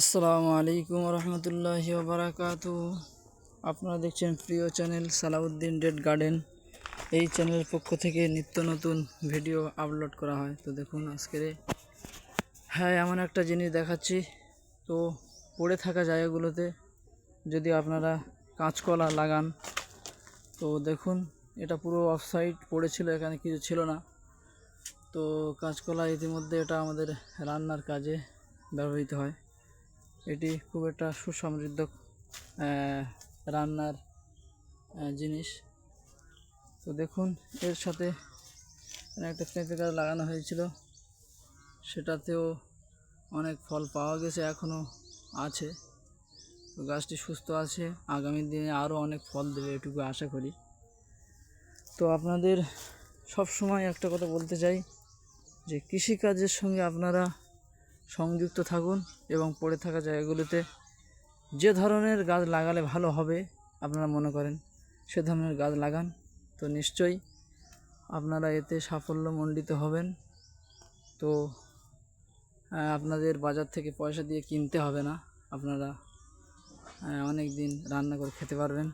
আসসালামু আলাইকুম রহমতুল্লাহি বারাকাত আপনারা দেখছেন প্রিয় চ্যানেল সালাউদ্দিন ডেড গার্ডেন। এই চ্যানেলের পক্ষ থেকে নিত্য নতুন ভিডিও আপলোড করা হয়। তো দেখুন আজকের হ্যাঁ এমন একটা জিনিস দেখাচ্ছি। তো পড়ে থাকা জায়গাগুলোতে যদি আপনারা কাঁচকলা লাগান, তো দেখুন এটা পুরো অফসাইড পড়েছিল, এখানে কিছু ছিল না। তো কাঁচকলা ইতিমধ্যে এটা আমাদের রান্নার কাজে ব্যবহৃত হয়। এটি খুব একটা সুসমৃদ্ধ রান্নার জিনিস। তো দেখুন, এর সাথে একটা পেঁপে গাছ লাগানো হয়েছিল। সেটাতেও অনেক ফল পাওয়া গেছে এখনও আছে। তো গাছটি সুস্থ আছে, আগামী দিনে আরও অনেক ফল দেবে এটুকু আশা করি। তো আপনাদের সব সময় একটা কথা বলতে চাই যে কৃষিকাজের সঙ্গে আপনারা সংযুক্ত থাকুন এবং পড়ে থাকা জায়গাগুলোতে যে ধরনের গাছ লাগালে ভালো হবে আপনারা মনে করেন, সে ধরনের গাছ লাগান। তো নিশ্চয়ই আপনারা এতে সাফল্যমণ্ডিত হবেন। তো আপনাদের বাজার থেকে পয়সা দিয়ে কিনতে হবে না। আপনারা অনেক দিন রান্না করে খেতে পারবেন।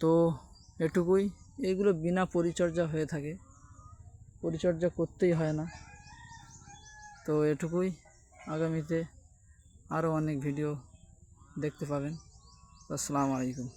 তো, এটুকুই। এগুলো বিনা পরিচর্যা হয়ে থাকে। পরিচর্যা করতেই হয় না। তো এটুকুই। আগামীতে আরও অনেক ভিডিও দেখতে পাবেন। আসসালামু আলাইকুম।